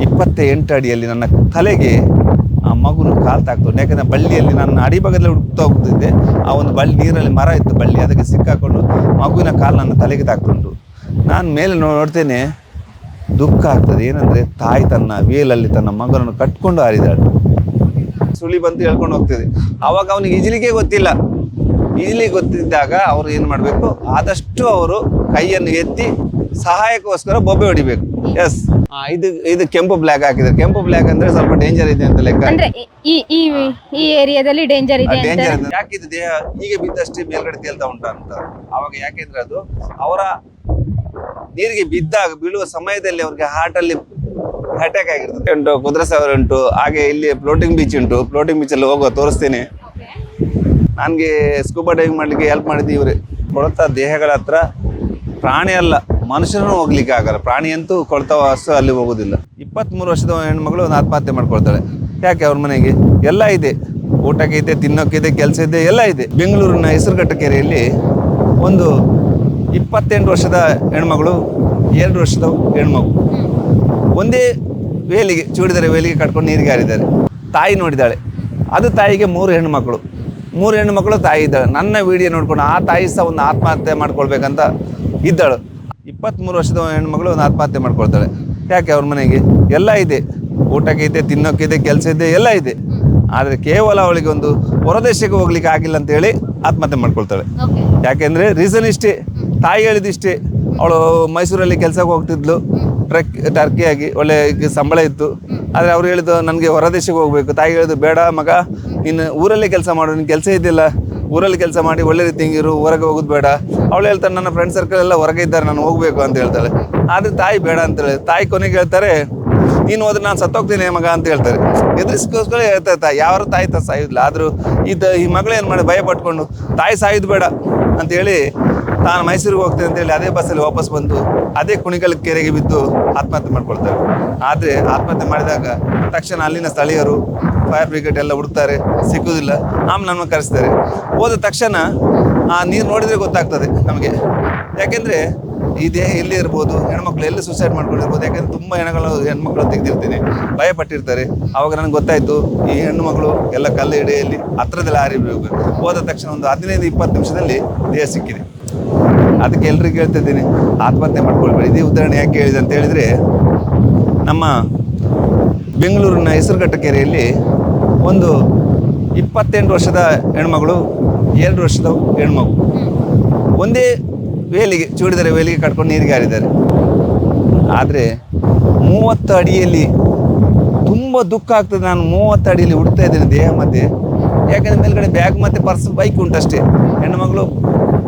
ಇಪ್ಪತ್ತ ಎಂಟು ಅಡಿಯಲ್ಲಿ ನನ್ನ ತಲೆಗೆ ಆ ಮಗುನ ಕಾಲು ತಾಕ್ತು ಯಾಕಂದರೆ ಬಳ್ಳಿಯಲ್ಲಿ ನನ್ನ ಅಡಿಭಾಗದಲ್ಲಿ ಹುಡುಕ್ತಾ ಹೋಗ್ತಿದ್ದೆ. ಆ ಒಂದು ಬಳ್ಳಿ, ನೀರಲ್ಲಿ ಮರ ಇತ್ತು ಬಳ್ಳಿ, ಅದಕ್ಕೆ ಸಿಕ್ಕಾಕೊಂಡು ಮಗುವಿನ ಕಾಲು ನನ್ನ ತಲೆಗೆ ತಾಕ್ತುಂಟು ನಾನು ಮೇಲೆ ನೋಡ್ತೇನೆ, ದುಃಖ ಆಗ್ತದೆ. ಏನಂದರೆ ತಾಯಿ ತನ್ನ ವೇಲಲ್ಲಿ ತನ್ನ ಮಗನನ್ನು ಕಟ್ಕೊಂಡು ಹಾರಿದಾಳು. ಸುಳಿ ಬಂತು ಹೇಳ್ಕೊಂಡು ಹೋಗ್ತಿದೆ. ಆವಾಗ ಅವನಿಗೆ ಈಜಲಿಕ್ಕೆ ಗೊತ್ತಿಲ್ಲ. ಈಜಲಿಗೆ ಗೊತ್ತಿದ್ದಾಗ ಅವರು ಏನು ಮಾಡಬೇಕು? ಆದಷ್ಟು ಅವರು ಕೈಯನ್ನು ಎತ್ತಿ ಸಹಾಯಕ್ಕೋಸ್ಕರ ಬೊಬ್ಬೆ ಹೊಡಿಬೇಕು. ಎಸ್ ಇದು ಇದು ಕೆಂಪು ಬ್ಲ್ಯಾಕ್ ಹಾಕಿದ್ರೆ ಕೆಂಪು ಬ್ಲ್ಯಾಕ್ ಅಂದ್ರೆ ಸ್ವಲ್ಪ ಡೇಂಜರ್ ಇದೆ ಅಂತ ಲೆಕ್ಕ. ಅಂದ್ರೆ ಈ ಈ ಈ ಏರಿಯಾದಲ್ಲಿ ಡೇಂಜರ್ ಇದೆ ಅಂತ ಡೇಂಜರ್ ಯಾಕೆ ಇದು ದೇಹ ಹೀಗೆ ಬಿದ್ದಷ್ಟೇ ಮೇಲ್ಗಡೆ ತೇಲ್ತಾ ಉಂಟ ಅಂತ. ಅವಾಗ ಯಾಕೆಂದ್ರೆ ಅದು ಅವರ ನೀರಿಗೆ ಬಿದ್ದಾಗ ಬೀಳುವ ಸಮಯದಲ್ಲಿ ಅವ್ರಿಗೆ ಹಾರ್ಟ್ ಅಲ್ಲಿ ಅಟ್ಯಾಕ್ ಆಗಿರ್ತದೆ. ಉಂಟು ಕುದುರೆ ಸಾವಿರ ಉಂಟು ಹಾಗೆ ಇಲ್ಲಿ ಫ್ಲೋಟಿಂಗ್ ಬೀಚ್ ಉಂಟು. ಫ್ಲೋಟಿಂಗ್ ಬೀಚ್ ಅಲ್ಲಿ ಹೋಗುವ ತೋರಿಸ್ತೇನೆ. ನನಗೆ ಸ್ಕೂಬಾ ಡೈವಿಂಗ್ ಮಾಡ್ಲಿಕ್ಕೆ ಹೆಲ್ಪ್ ಮಾಡಿದ್ದು ಇವ್ರೆ. ಕೊಳತ ದೇಹಗಳ ಹತ್ರ ಪ್ರಾಣಿ ಅಲ್ಲ. ಮನುಷ್ಯನೂ ಹೋಗ್ಲಿಕ್ಕೆ ಆಗಲ್ಲ. ಪ್ರಾಣಿ ಅಂತೂ ಕೊಳ್ತಾವ, ಅಷ್ಟು ಅಲ್ಲಿ ಹೋಗೋದಿಲ್ಲ. ಇಪ್ಪತ್ಮೂರು ವರ್ಷದ ಹೆಣ್ಮಗಳು ಒಂದು ಆತ್ಮಹತ್ಯೆ ಮಾಡ್ಕೊಳ್ತಾಳೆ. ಯಾಕೆ ಅವ್ರ ಮನೆಗೆ? ಎಲ್ಲ ಇದೆ. ಊಟಕ್ಕೆ ಇದೆ ತಿನ್ನೋಕ್ಕಿದೆ ಕೆಲಸ ಇದೆ, ಎಲ್ಲ ಇದೆ. ಬೆಂಗಳೂರಿನ ಹೆಸರುಘಟ್ಟ ಕೆರೆಯಲ್ಲಿ ಒಂದು ಇಪ್ಪತ್ತೆಂಟು ವರ್ಷದ ಹೆಣ್ಮಗಳು, ಎರಡು ವರ್ಷದ ಹೆಣ್ಮಗು. ಒಂದೇ ವೇಲಿಗೆ, ಚೂಡಿದರೆ ವೇಲಿಗೆ ಕಟ್ಕೊಂಡು ನೀರಿಗೆ ಹಾರಿದ್ದಾರೆ. ತಾಯಿ ನೋಡಿದ್ದಾಳೆ. ಅದು ತಾಯಿಗೆ ಮೂರು ಹೆಣ್ಮಕ್ಳು. ಮೂರು ಹೆಣ್ಣುಮಕ್ಕಳು ತಾಯಿ ಇದ್ದಾಳೆ. ನನ್ನ ವಿಡಿಯೋ ನೋಡ್ಕೊಂಡು ಆ ತಾಯಿ ಸಹ ಒಂದು ಆತ್ಮಹತ್ಯೆ ಮಾಡ್ಕೊಳ್ಬೇಕಂತ ಇದ್ದಾಳು. ಇಪ್ಪತ್ತ್ಮೂರು ವರ್ಷದ ಹೆಣ್ಮಗಳು ಒಂದು ಆತ್ಮಹತ್ಯೆ ಮಾಡ್ಕೊಳ್ತಾಳೆ. ಯಾಕೆ ಅವ್ರ ಮನೆಗೆ? ಎಲ್ಲ ಇದೆ. ಊಟಕ್ಕೆ ಇದೆ ತಿನ್ನೋಕ್ಕಿದೆ ಕೆಲಸ ಇದೆ ಎಲ್ಲ ಇದೆ. ಆದರೆ ಕೇವಲ ಅವಳಿಗೆ ಒಂದು ಹೊರದೇಶಕ್ಕೆ ಹೋಗ್ಲಿಕ್ಕೆ ಆಗಿಲ್ಲ ಅಂತೇಳಿ ಆತ್ಮಹತ್ಯೆ ಮಾಡ್ಕೊಳ್ತಾಳೆ. ಯಾಕೆಂದರೆ ರೀಸನ್ ಇಷ್ಟೇ. ತಾಯಿ ಹೇಳಿದಿಷ್ಟೇ ಅವಳು ಮೈಸೂರಲ್ಲಿ ಕೆಲಸಕ್ಕೆ ಹೋಗ್ತಿದ್ಲು. ಟ್ರಕ್ ಟರ್ಕಿಯಾಗಿ ಒಳ್ಳೆ ಸಂಬಳ ಇತ್ತು. ಆದರೆ ಅವ್ರು ಹೇಳಿದ್ದು ನನಗೆ ಹೊರದೇಶಕ್ಕೆ ಹೋಗಬೇಕು. ತಾಯಿ ಹೇಳಿದ್ದು ಬೇಡ ಮಗ ನೀನು ಊರಲ್ಲೇ ಕೆಲಸ ಮಾಡು ನಿನ್ನ ಕೆಲಸ ಇದ್ದಿಲ್ಲ ಊರಲ್ಲಿ ಕೆಲಸ ಮಾಡಿ ಒಳ್ಳೆ ರೀತಿ ಹಿಂಗಿರು ಹೊರಗೆ ಹೋಗೋದು ಬೇಡ. ಅವಳು ಹೇಳ್ತಾರೆ ನನ್ನ ಫ್ರೆಂಡ್ ಸರ್ಕಲ್ ಎಲ್ಲ ಹೊರಗೆ ಇದ್ದಾರೆ, ನಾನು ಹೋಗಬೇಕು ಅಂತ ಹೇಳ್ತಾಳೆ. ಆದರೆ ತಾಯಿ ಬೇಡ ಅಂತೇಳಿ ತಾಯಿ ಕೊನೆಗೆ ಹೇಳ್ತಾರೆ, ನೀನು ಹೋದ್ರೆ ನಾನು ಸತ್ತೋಗ್ತೀನಿ ಮಗ ಅಂತ ಹೇಳ್ತಾರೆ. ಎದುರಿಸ್ಕೋಸ್ಕರ ಹೇಳ್ತಾರೆ ತಾಯಿ ಯಾರು ತಾಯಿ ತ ಸಾಯೋದಿಲ್ಲ. ಆದರೂ ಈ ತ, ಈ ಮಗಳೇನು ಮಾಡಿ ಭಯ ಪಟ್ಕೊಂಡು ತಾಯಿ ಸಾಯೋದು ಬೇಡ ಅಂತೇಳಿ ತಾನು ಮೈಸೂರಿಗೆ ಹೋಗ್ತೇನೆ ಅಂತೇಳಿ ಅದೇ ಬಸ್ಸಲ್ಲಿ ವಾಪಸ್ ಬಂದು, ಅದೇ ಕುಣಿಗಲ್ ಕೆರೆಗೆ ಬಿದ್ದು ಆತ್ಮಹತ್ಯೆ ಮಾಡ್ಕೊಳ್ತಾರೆ ಆದರೆ ಆತ್ಮಹತ್ಯೆ ಮಾಡಿದಾಗ ತಕ್ಷಣ ಅಲ್ಲಿನ ಸ್ಥಳೀಯರು ಫೈರ್ ಬ್ರಿಗೇಡ್ ಎಲ್ಲ ಹುಡುಕ್ತಾರೆ ಸಿಕ್ಕುವುದಿಲ್ಲ ಆಮೇಲೆ ನಮ್ಮನ್ನು ಕರೆಸ್ತಾರೆ. ಹೋದ ತಕ್ಷಣ ಆ ನೀರು ನೋಡಿದರೆ ಗೊತ್ತಾಗ್ತದೆ ನಮಗೆ. ಯಾಕೆಂದರೆ ಈ ದೇಹ ಎಲ್ಲಿ ಇರ್ಬೋದು, ಹೆಣ್ಮಕ್ಳು ಎಲ್ಲಿ ಸುಸೈಡ್ ಮಾಡ್ಕೊಂಡಿರ್ಬೋದು, ಯಾಕಂದ್ರೆ ತುಂಬ ಹೆಣಗಳು ಹೆಣ್ಮಕ್ಳು ತೆಗೆದಿರ್ತೀನಿ. ಭಯಪಟ್ಟಿರ್ತಾರೆ. ಆವಾಗ ನನಗೆ ಗೊತ್ತಾಯಿತು, ಈ ಹೆಣ್ಣು ಮಗಳು ಎಲ್ಲ ಕಲ್ಲು ಎಡೆಯಲ್ಲಿ ಹತ್ರದಲ್ಲಿ ಹಾರಿಬೇಕು ಹೋದ ತಕ್ಷಣ ಒಂದು ಹದಿನೈದು, ಇಪ್ಪತ್ತು ನಿಮಿಷದಲ್ಲಿ ದೇಹ ಸಿಕ್ಕಿದೆ. ಅದಕ್ಕೆ ಎಲ್ರಿಗೂ ಹೇಳ್ತಿದ್ದೀನಿ ಆತ್ಮಹತ್ಯೆ ಮಾಡ್ಕೊಳ್ಬೇಡಿ. ಇದೇ ಉದಾಹರಣೆ ಯಾಕೆ ಹೇಳಿದೆ ಅಂತ ಹೇಳಿದರೆ, ನಮ್ಮ ಬೆಂಗಳೂರಿನ ಹೆಸರುಘಟ್ಟ ಕೆರೆಯಲ್ಲಿ ಒಂದು ಇಪ್ಪತ್ತೆಂಟು ವರ್ಷದ ಹೆಣ್ಮಗಳು ಎರಡು ವರ್ಷದ ಹೆಣ್ಮಗು. ಒಂದೇ ವೇಲಿಗೆ, ಚೂಡಿದರೆ ವೇಲಿಗೆ ಕಟ್ಕೊಂಡು ನೀರಿಗೆ ಹಾರಿದ್ದಾರೆ. ಆದರೆ ಮೂವತ್ತು ಅಡಿಯಲ್ಲಿ ತುಂಬ ದುಃಖ ಆಗ್ತದೆ. ನಾನು ಮೂವತ್ತು ಅಡಿಯಲ್ಲಿ ಹುಡ್ತಾ ಇದ್ದೇನೆ ದೇಹ ಮಧ್ಯೆ ಯಾಕಂದ್ರೆ ಮೇಲ್ಗಡೆ ಬ್ಯಾಗ್ ಮತ್ತು ಪರ್ಸ್ ಬೈಕ್ ಉಂಟಷ್ಟೇ ಹೆಣ್ಣುಮಗಳು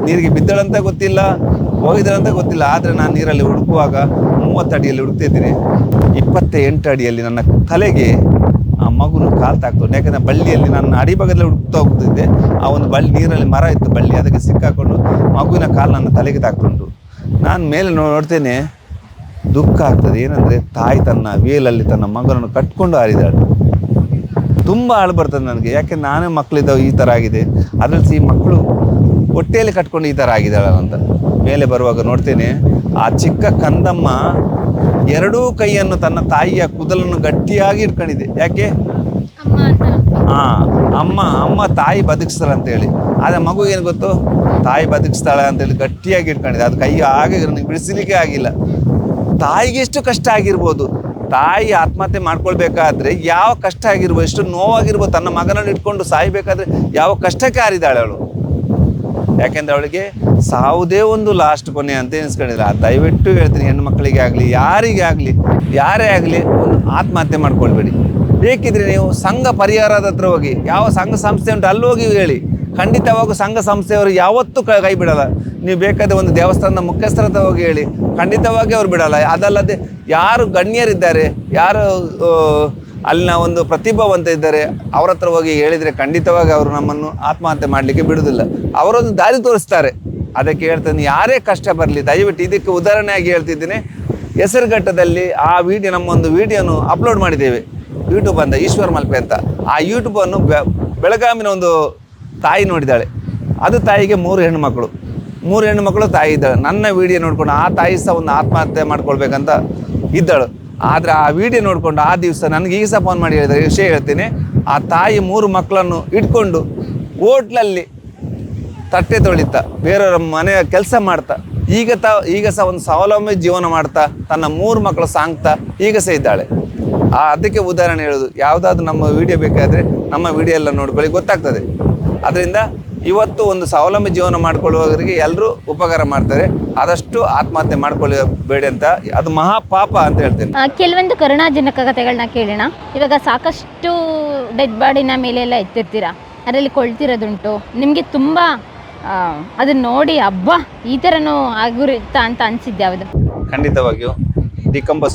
ನೀರಿಗೆ ಬಿದ್ದಳಂತ ಗೊತ್ತಿಲ್ಲ ಹೋಗಿದ್ದಳಂತ ಗೊತ್ತಿಲ್ಲ. ಆದರೆ ನಾನು ನೀರಲ್ಲಿ ಹುಡುಕುವಾಗ ಮೂವತ್ತು ಅಡಿಯಲ್ಲಿ ಹುಡುಕ್ತಾ ಇದ್ದೀನಿ. ಎಂಟು ಅಡಿಯಲ್ಲಿ ನನ್ನ ತಲೆಗೆ ಆ ಮಗುನು ಕಾಲು ತಾಕ್ತು ಯಾಕಂದರೆ ಬಳ್ಳಿಯಲ್ಲಿ ನನ್ನ ಅಡಿಭಾಗದಲ್ಲಿ ಹುಡುಕ್ತಾ ಹೋಗ್ತಿದ್ದೆ. ಆ ಒಂದು ಬಳ್ಳಿ, ನೀರಲ್ಲಿ ಮರ ಇತ್ತು ಬಳ್ಳಿ, ಅದಕ್ಕೆ ಸಿಕ್ಕಾಕೊಂಡು ಮಗುವಿನ ಕಾಲು ನನ್ನ ತಲೆಗೆ ತಾಕ್ತುಂಟು. ನಾನು ಮೇಲೆ ನೋಡ್ತೇನೆ, ದುಃಖ ಆಗ್ತದೆ. ಏನಂದರೆ ತಾಯಿ ತನ್ನ ವೇಲಲ್ಲಿ ತನ್ನ ಮಗನನ್ನು ಕಟ್ಕೊಂಡು ಹಾರಿದಾಳು ತುಂಬ ಆಳು ಬರ್ತದೆ ನನಗೆ. ಯಾಕೆ, ನಾನೇ ಮಕ್ಕಳಿದ್ದಾವೆ ಈ ಥರ ಆಗಿದೆ. ಅದರಲ್ಲಿ ಈ ಮಕ್ಕಳು ಹೊಟ್ಟೆಯಲ್ಲಿ ಕಟ್ಕೊಂಡು ಈ ಥರ ಆಗಿದ್ದಾಳಂತ. ಅಂತ ಮೇಲೆ ಬರುವಾಗ ನೋಡ್ತೇನೆ, ಆ ಚಿಕ್ಕ ಕಂದಮ್ಮ ಎರಡೂ ಕೈಯನ್ನು ತನ್ನ ತಾಯಿಯ ಕೂದಲನ್ನು ಗಟ್ಟಿಯಾಗಿ ಇಟ್ಕೊಂಡಿದೆ ಯಾಕೆ? ಅಂತ ಹಾ ಅಮ್ಮ ಅಮ್ಮ ತಾಯಿ ಬದುಕಿಸ್ತಾಳೆ ಅಂತೇಳಿ. ಆದರೆ ಮಗು ಏನು ಗೊತ್ತು? ತಾಯಿ ಬದುಕಿಸ್ತಾಳೆ ಅಂತೇಳಿ ಗಟ್ಟಿಯಾಗಿ ಇಟ್ಕೊಂಡಿದೆ ಅದು ಕೈ ಹಾಗೆ ಬಿಡಿಸಲಿಕ್ಕೆ ಆಗಿಲ್ಲ. ತಾಯಿಗೆ ಎಷ್ಟು ಕಷ್ಟ ಆಗಿರ್ಬೋದು? ತಾಯಿ ಆತ್ಮಹತ್ಯೆ ಮಾಡ್ಕೊಳ್ಬೇಕಾದ್ರೆ ಯಾವ ಕಷ್ಟ ಆಗಿರ್ಬೋದು ಎಷ್ಟು ನೋವಾಗಿರ್ಬೋದು ತನ್ನ ಮಗನನ್ನು ಇಟ್ಕೊಂಡು ಸಾಯಬೇಕಾದ್ರೆ ಯಾವ ಕಷ್ಟಕ್ಕೆ ಹಾರಿದಾಳೆ ಅವಳು? ಯಾಕೆಂದ್ರೆ ಅವಳಿಗೆ ಯಾವುದೇ ಒಂದು ಲಾಸ್ಟ್ ಕೊನೆ ಅಂತ ಎನಿಸ್ಕೊಂಡಿಲ್ಲ. ದಯವಿಟ್ಟು ಹೇಳ್ತೀನಿ ಹೆಣ್ಣು ಮಕ್ಕಳಿಗೆ ಆಗಲಿ, ಯಾರಿಗೆ ಆಗಲಿ, ಯಾರೇ ಆಗಲಿ ಒಂದು ಆತ್ಮಹತ್ಯೆ ಮಾಡ್ಕೊಳ್ಬೇಡಿ. ಬೇಕಿದ್ರೆ ನೀವು ಸಂಘ ಪರಿಹಾರದ ಹತ್ರ ಹೋಗಿ, ಯಾವ ಸಂಘ ಸಂಸ್ಥೆ ಉಂಟು ಅಲ್ಲಿ ಹೋಗಿ ಹೇಳಿ. ಖಂಡಿತವಾಗೂ ಸಂಘ ಸಂಸ್ಥೆಯವರು ಯಾವತ್ತೂ ಕ- ಬಿಡಲ್ಲ. ನೀವು ಬೇಕಾದ ಒಂದು ದೇವಸ್ಥಾನದ ಮುಖ್ಯಸ್ಥರ ಹತ್ರ ಹೋಗಿ ಹೇಳಿ. ಖಂಡಿತವಾಗಿ ಅವ್ರು ಬಿಡಲ್ಲ. ಅದಲ್ಲದೆ ಯಾರು ಗಣ್ಯರಿದ್ದಾರೆ, ಯಾರು ಅಲ್ಲಿನ ಒಂದು ಪ್ರತಿಭಾವಂತ ಇದ್ದಾರೆ ಅವರ ಹತ್ರ ಹೋಗಿ ಹೇಳಿದರೆ ಖಂಡಿತವಾಗಿ ಅವರು ನಮ್ಮನ್ನು ಆತ್ಮಹತ್ಯೆ ಮಾಡಲಿಕ್ಕೆ ಬಿಡುವುದಿಲ್ಲ. ಅವರೊಂದು ದಾರಿ ತೋರಿಸ್ತಾರೆ. ಅದಕ್ಕೆ ಹೇಳ್ತೇನೆ, ಯಾರೇ ಕಷ್ಟ ಬರಲಿ, ದಯವಿಟ್ಟು ಇದಕ್ಕೆ ಉದಾಹರಣೆಯಾಗಿ ಹೇಳ್ತಿದ್ದೀನಿ. ಹೆಸರುಘಟ್ಟದಲ್ಲಿ ಆ ವಿಡಿಯೋ ನಮ್ಮೊಂದು ವಿಡಿಯೋನು ಅಪ್ಲೋಡ್ ಮಾಡಿದ್ದೇವೆ. ಯೂಟ್ಯೂಬ್ ಅಂತ, ಈಶ್ವರ್ ಮಲ್ಪೆ ಅಂತ. ಆ ಯೂಟ್ಯೂಬನ್ನು ಬೆ ಬೆಳಗಾಮಿನ ಒಂದು ತಾಯಿ ನೋಡಿದ್ದಾಳೆ. ಅದು ತಾಯಿಗೆ ಮೂರು ಹೆಣ್ಣುಮಕ್ಕಳು ಮೂರು ಹೆಣ್ಣುಮಕ್ಕಳು ತಾಯಿ ಇದ್ದಾಳೆ. ನನ್ನ ವಿಡಿಯೋ ನೋಡ್ಕೊಂಡು ಆ ತಾಯಿ ಸಹ ಒಂದು ಆತ್ಮಹತ್ಯೆ ಮಾಡ್ಕೊಳ್ಬೇಕಂತ ಇದ್ದಾಳು. ಆದರೆ ಆ ವಿಡಿಯೋ ನೋಡಿಕೊಂಡು ಆ ದಿವಸ ನನಗೆ ಈಗ ಸಹ ಫೋನ್ ಮಾಡಿ ಹೇಳಿದರೆ, ವಿಷಯ ಹೇಳ್ತೇನೆ. ಆ ತಾಯಿ ಮೂರು ಮಕ್ಕಳನ್ನು ಇಟ್ಕೊಂಡು ಓಟ್ಲಲ್ಲಿ ತಟ್ಟೆ ತೊಳಿತ, ಬೇರೆಯವರ ಮನೆಯ ಕೆಲಸ ಮಾಡ್ತಾ, ಈಗ ತ, ಈಗ ಸಹ ಒಂದು ಸ್ವಾವಲಂಬಿ ಜೀವನ ಮಾಡ್ತಾ, ತನ್ನ ಮೂರು ಮಕ್ಕಳು ಸಾಂಗ್ತಾ, ಈಗ ಸಹ ಇದ್ದಾಳೆ. ಆ, ಅದಕ್ಕೆ ಉದಾಹರಣೆ ಹೇಳೋದು. ಯಾವುದಾದ್ರೂ ನಮ್ಮ ವಿಡಿಯೋ ಬೇಕಾದರೆ ನಮ್ಮ ವಿಡಿಯೋ ಎಲ್ಲ ನೋಡ್ಕೊಳ್ಳಿ, ಗೊತ್ತಾಗ್ತದೆ. ಅದರಿಂದ ಇವತ್ತು ಒಂದು ಸ್ವಾವಲಂಬಿ ಜೀವನ ಮಾಡ್ಕೊಳ್ಳುವವರಿಗೆ ಎಲ್ಲರೂ ಉಪಕಾರ ಮಾಡ್ತಾರೆ. ಆದಷ್ಟು ಆತ್ಮಹತ್ಯೆ ಮಾಡ್ಕೊಳ್ಳಬೇಡಿ ಅಂತ. ಅದು ಮಹಾಪಾಪ ಅಂತ ಹೇಳ್ತೇನೆ. ಕೆಲವೊಂದು ಕರುಣಾಜನಕ ಕಥೆಗಳನ್ನ ಕೇಳೋಣ. ಇವಾಗ ಸಾಕಷ್ಟು ಡೆಡ್ ಬಾಡಿನ ಮೇಲೆಲ್ಲ ಎತ್ತಿರ್ತೀರಾ? ಅದರಲ್ಲಿ ಕೊಳ್ತಿರೋದುಂಟು. ನಿಮಗೆ ತುಂಬ ಅದನ್ನ ನೋಡಿ ಅಬ್ಬಾ ಈ ಥರನೂ ಆಗಿರುತ್ತಾ ಅಂತ ಅನಿಸಿದ್ದೆ ಯಾವುದು ಖಂಡಿತವಾಗಿಯೂ.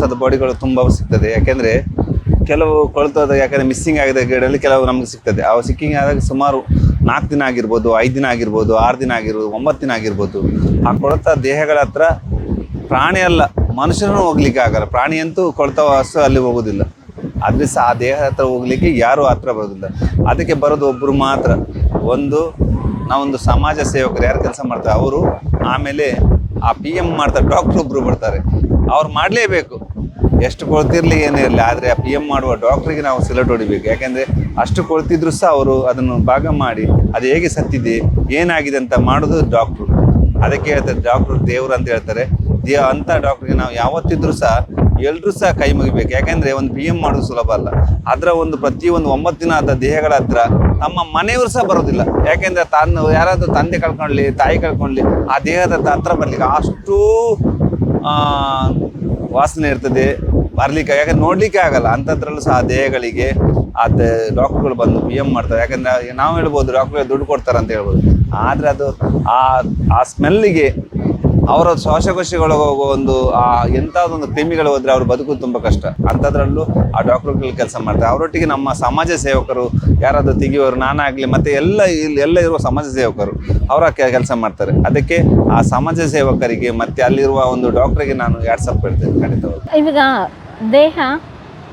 ಆದ ಬಾಡಿಗಳು ತುಂಬ ಸಿಗ್ತದೆ. ಯಾಕೆಂದರೆ ಕೆಲವು ಕೊಳ್ತೋದ ಯಾಕಂದರೆ ಮಿಸ್ಸಿಂಗ್ ಆಗಿದೆ ಗಿಡದಲ್ಲಿ ಕೆಲವು ನಮಗೆ ಸಿಗ್ತದೆ. ಅವು ಸಿಕ್ಕಿಂಗ್ ಆದಾಗ ಸುಮಾರು ನಾಲ್ಕು ದಿನ ಆಗಿರ್ಬೋದು, ಐದು ದಿನ ಆಗಿರ್ಬೋದು, ಆರು ದಿನ ಆಗಿರ್ಬೋದು, ಒಂಬತ್ತು ದಿನ ಆಗಿರ್ಬೋದು, ಆ ಕೊಳೆತ ದೇಹಗಳ ಹತ್ರ ಪ್ರಾಣಿ ಅಲ್ಲ, ಮನುಷ್ಯನೂ ಹೋಗ್ಲಿಕ್ಕೆ ಆಗಲ್ಲ. ಪ್ರಾಣಿ ಅಂತೂ ಕೊಳ್ತ ವಸ್ತು ಅಲ್ಲಿ ಹೋಗೋದಿಲ್ಲ. ಆದರೆ ಸಹ ಆ ದೇಹ ಹತ್ರ ಹೋಗ್ಲಿಕ್ಕೆ ಯಾರೂ ಹತ್ರ ಬರೋದಿಲ್ಲ. ಅದಕ್ಕೆ ಬರೋದು ಒಬ್ಬರು ಮಾತ್ರ. ಒಂದು, ನಾವೊಂದು ಸಮಾಜ ಸೇವಕರು, ಯಾರು ಕೆಲಸ ಮಾಡ್ತಾರೆ, ಅವರು ಆಮೇಲೆ ಆ ಪಿ ಎಂ ಮಾಡ್ತಾರೆ ಡಾಕ್ಟ್ರ್ ಒಬ್ರು ಬರ್ತಾರೆ. ಅವ್ರು ಮಾಡಲೇಬೇಕು. ಎಷ್ಟು ಕೊಳ್ತಿರಲಿ ಏನೇ ಇರಲಿ, ಆದರೆ ಆ ಪಿ ಎಂ ಮಾಡುವ ಡಾಕ್ಟ್ರಿಗೆ ನಾವು ಸಿಲಟ್ ಹೊಡಿಬೇಕು. ಯಾಕೆಂದರೆ ಅಷ್ಟು ಕೊಡ್ತಿದ್ರು ಸಹ ಅವರು ಅದನ್ನು ಭಾಗ ಮಾಡಿ, ಅದು ಹೇಗೆ ಸತ್ತಿದೆ, ಏನಾಗಿದೆ ಅಂತ ಮಾಡೋದು ಡಾಕ್ಟ್ರು ಅದಕ್ಕೆ ಹೇಳ್ತಾರೆ ಡಾಕ್ಟ್ರು ದೇವ್ರು ಅಂತ ಹೇಳ್ತಾರೆ. ದೇ ಅಂಥ ಡಾಕ್ಟ್ರಿಗೆ ನಾವು ಯಾವತ್ತಿದ್ರೂ ಸಹ ಎಲ್ಲರೂ ಸಹ ಕೈ ಮುಗಿಬೇಕು. ಯಾಕೆಂದರೆ ಒಂದು ಪಿ ಎಂ ಮಾಡೋದು ಸುಲಭ ಅಲ್ಲ. ಅದರ ಒಂದು ಪ್ರತಿಯೊಂದು ಒಂಬತ್ತು ದಿನ ಆದ ದೇಹಗಳ ಹತ್ರ ನಮ್ಮ ಮನೆಯವರು ಸಹ ಬರೋದಿಲ್ಲ. ಯಾಕೆಂದರೆ ತನ್ನ ಯಾರಾದರೂ ತಂದೆ ಕಳ್ಕೊಳ್ಳಿ ತಾಯಿ ಕಳ್ಕೊಳ್ಳಿ ಆ ದೇಹದ ಹತ್ರ- ಬರಲಿಕ್ಕೆ ಅಷ್ಟು ವಾಸನೆ ಇರ್ತದೆ. ಬರ್ಲಿಕ್ಕೆ, ಯಾಕಂದ್ರೆ ನೋಡ್ಲಿಕ್ಕೆ ಆಗಲ್ಲ. ಅಂಥದ್ರಲ್ಲೂ ಸಹ ದೇಹಗಳಿಗೆ ಆ ಡಾಕ್ಟರ್ಗಳು ಬಂದು ಪಿ ಎಂ ಮಾಡ್ತಾರೆ. ಯಾಕಂದ್ರೆ ನಾವು ಹೇಳ್ಬೋದು ಡಾಕ್ಟರ್ಗೆ ದುಡ್ಡು ಕೊಡ್ತಾರೆ ಅಂತ ಹೇಳ್ಬೋದು. ಆದ್ರೆ ಅದು ಆ ಆ ಸ್ಮೆಲ್ಲಿಗೆ ಅವರ ಶ್ವಾಸಕೋಶಗಳು ಹೋಗೋ ಒಂದು, ಆ, ಎಂಥದೊಂದು ಕ್ರಿಮಿಗಳು ಹೋದರೆ ಅವರು ಬದುಕು ತುಂಬ ಕಷ್ಟ. ಅಂಥದ್ರಲ್ಲೂ ಆ ಡಾಕ್ಟ್ರುಗಳು ಕೆಲಸ ಮಾಡ್ತಾರೆ. ಅವರೊಟ್ಟಿಗೆ ನಮ್ಮ ಸಮಾಜ ಸೇವಕರು ಯಾರಾದರೂ ತೆಗಿಯೋರು ನಾನಾಗಲಿ ಮತ್ತೆ ಎಲ್ಲ ಇಲ್ಲಿ, ಎಲ್ಲ ಇರುವ ಸಮಾಜ ಸೇವಕರು, ಅವರ ಕೆಲಸ ಮಾಡ್ತಾರೆ. ಅದಕ್ಕೆ ಆ ಸಮಾಜ ಸೇವಕರಿಗೆ ಮತ್ತೆ ಅಲ್ಲಿರುವ ಒಂದು ಡಾಕ್ಟ್ರಿಗೆ ನಾನು ವಾಟ್ಸಪ್ ಹೇಳ್ತೇನೆ ಖಂಡಿತವಾಗಿ ದೇಹ